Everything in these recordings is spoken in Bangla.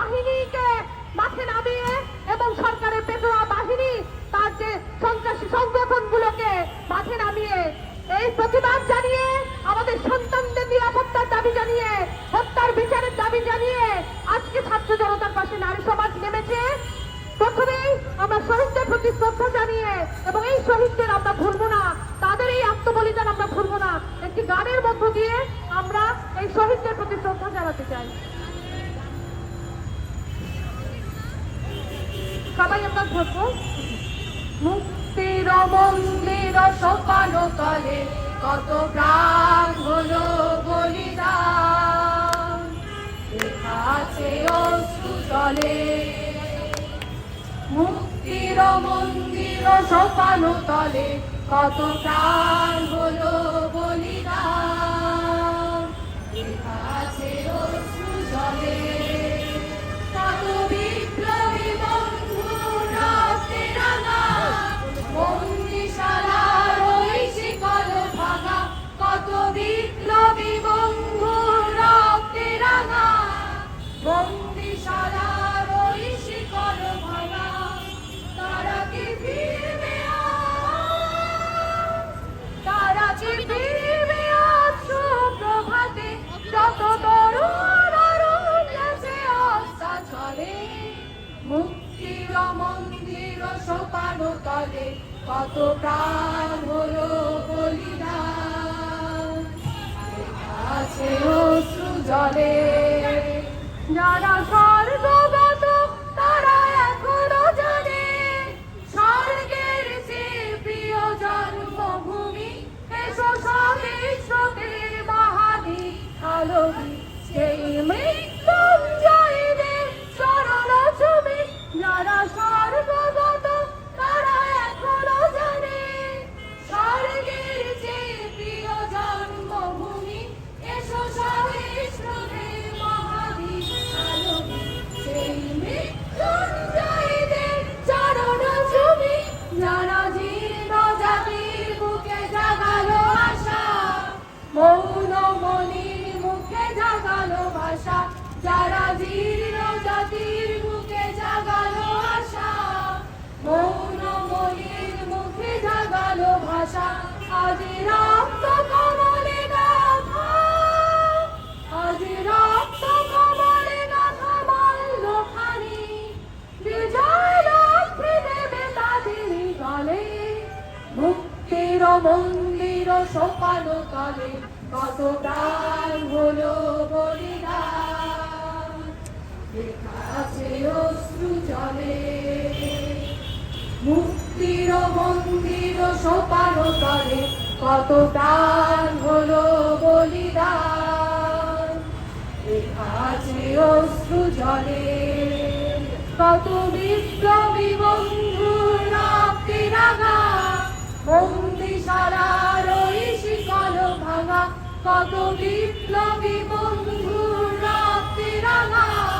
বাহিনীকে মাঠে নামিয়ে এবং সরকারের পেটোয়া বাহিনী তার যে সন্ত্রাসী সংগঠনগুলোকে মাঠে নামিয়ে এই প্রতিবাদ জানিয়ে আমাদের সন্তানদের নিরাপত্তার দাবি জানিয়ে, হত্যার বিচারের দাবি জানিয়ে আজকে ছাত্র জনতার পাশে নারী সমাজ নেমেছে। প্রথমেই আমরা শহীদদের প্রতি শ্রদ্ধা জানিয়ে এবং এই শহীদদের আমরা ভুলবো না, তাদের এই আত্মবলিদান আমরা ভুলবো না। একটি গানের মধ্য দিয়ে আমরা এই শহীদদের প্রতি শ্রদ্ধা জানাতে চাই। সবাই আমরা ধরবো। মুক্তির মন্দির সোপান তলে কত প্রাণ হলো বলিদান। আছে অশ্রু জলে। মুক্তির মন্দির সোপান তলে কত প্রাণ মুক্তির মন্দির সোপান তলে কত প্রাণ হলো বলিদান আছে অশ্রু জলে। যারা স্বর্গগত তারা এখনও জানে, স্বর্গের যে প্রিয় জন্মভূমি। এসো সবিশ্বদের মহাদীপ আলোকি সেই মৃত্যুঞ্জয়ীদের ভাষা যারা জীর্ণ জাতির বুকে জাগালো আশা, মৌন মনির মুখে জাগালো ভাষা, আজ রক্ত কমলে গাথা রক্ত কমলে গাথা মাল্য খানি বিজয় লক্ষ্মী দেবে গলে, মুক্তির মন্দির সোপান তলে কত অশ্রু মুক্তির মন্দির সোপান তলে কত প্রাণ হলো বলিদান? আছে অশ্রু জলে। কত বিপ্লবী বন্ধু রাতে রাঙা বন্দিশালার ওই শিকল ভাঙা। কত বিপ্লবী বন্ধু রাতে রাঙা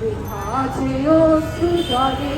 লেখা আছে অশ্রু জলে।